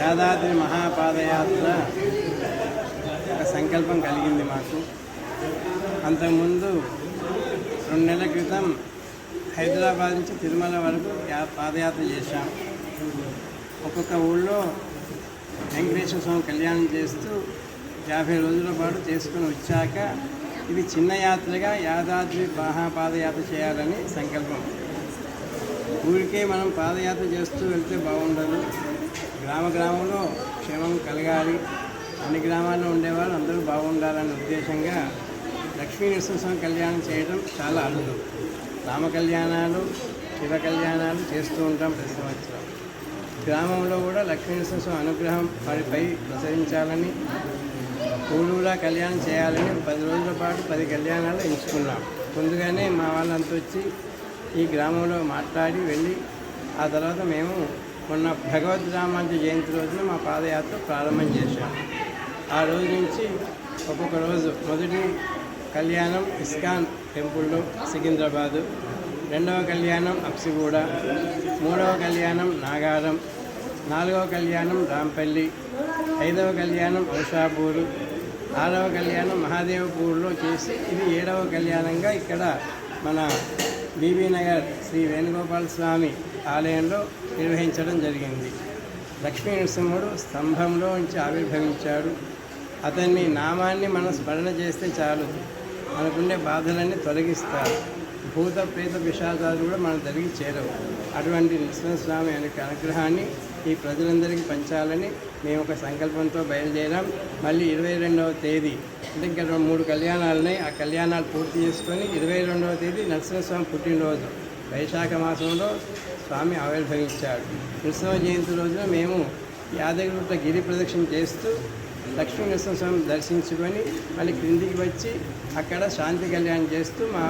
యాదాద్రి మహాపాదయాత్ర ఒక సంకల్పం కలిగింది మాకు. అంతకుముందు రెండు నెలల క్రితం హైదరాబాద్ నుంచి తిరుమల వరకు యా- పాదయాత్ర చేశాం. ఒక్కొక్క ఊళ్ళో వెంకటేశ్వర స్వామి కళ్యాణం చేస్తూ యాభై రోజుల పాటు చేసుకుని వచ్చాక ఇది చిన్న యాత్రగా యాదాద్రి మహాపాదయాత్ర చేయాలని సంకల్పం. ఊరికే మనం పాదయాత్ర చేస్తూ వెళ్తే బాగుండదు. గ్రామ గ్రామంలో క్షేమం కలగాలి. అన్ని గ్రామాల్లో ఉండేవాళ్ళు అందరూ బాగుండాలనే ఉద్దేశంగా లక్ష్మీ నరసింహస్వామి కళ్యాణం చేయడం చాలా అరుదు. రామ కళ్యాణాలు శివ కళ్యాణాలు చేస్తూ ఉంటాం ప్రతి సంవత్సరం. గ్రామంలో కూడా లక్ష్మీ నరసింహస్వామి అనుగ్రహం వారిపై ప్రసరించాలని పూలులా కళ్యాణం చేయాలని పది రోజుల పాటు పది కళ్యాణాలు ఎంచుకున్నాం. ముందుగానే మా వాళ్ళంతా వచ్చి ఈ గ్రామంలో మాట్లాడి వెళ్ళి ఆ తర్వాత మేము మొన్న భగవద్ రామాంజ జయంతి రోజున మా పాదయాత్ర ప్రారంభం చేశాము ఆ రోజు నుంచి ఒక్కొక్క రోజు మొదటి కళ్యాణం ఇస్కాన్ టెంపుల్లో సికింద్రాబాదు రెండవ కళ్యాణం అప్సిగూడ మూడవ కళ్యాణం నాగారం నాలుగవ కళ్యాణం రాంపల్లి ఐదవ కళ్యాణం ఔషాపూరు ఆరవ కళ్యాణం మహాదేవపూర్లో చేసి ఇది ఏడవ కళ్యాణంగా ఇక్కడ మన బీబీనగర్ శ్రీ వేణుగోపాల స్వామి ఆలయంలో నిర్వహించడం జరిగింది. లక్ష్మీ నరసింహుడు స్తంభంలో నుంచి ఆవిర్భవించాడు. అతన్ని నామాన్ని మనం స్మరణ చేస్తే చాలు. మనకుండే బాధలన్నీ తొలగిస్తారు. భూత ప్రేత విషాదాలు కూడా మన దగ్గరికి చేరవు. అటువంటి నృసింహస్వామి యొక్క అనుగ్రహాన్ని ఈ ప్రజలందరికీ పంచాలని మేము ఒక సంకల్పంతో బయలుదేరాం. మళ్ళీ ఇరవై రెండవ తేదీ అంటే ఇంకా రెండు మూడు కళ్యాణాలు ఉన్నాయి ఆ కళ్యాణాలు పూర్తి చేసుకొని ఇరవై రెండవ తేదీ నరసింహస్వామి పుట్టినరోజు. వైశాఖ మాసంలో స్వామి ఆవిర్భవించాడు నృసింహ జయంతి రోజున మేము యాదగిరిగుట్ట గిరి ప్రదక్షిణ చేస్తూ లక్ష్మీ నరసింహస్వామి దర్శించుకొని మళ్ళీ క్రిందికి వచ్చి అక్కడ శాంతి కళ్యాణం చేస్తూ మా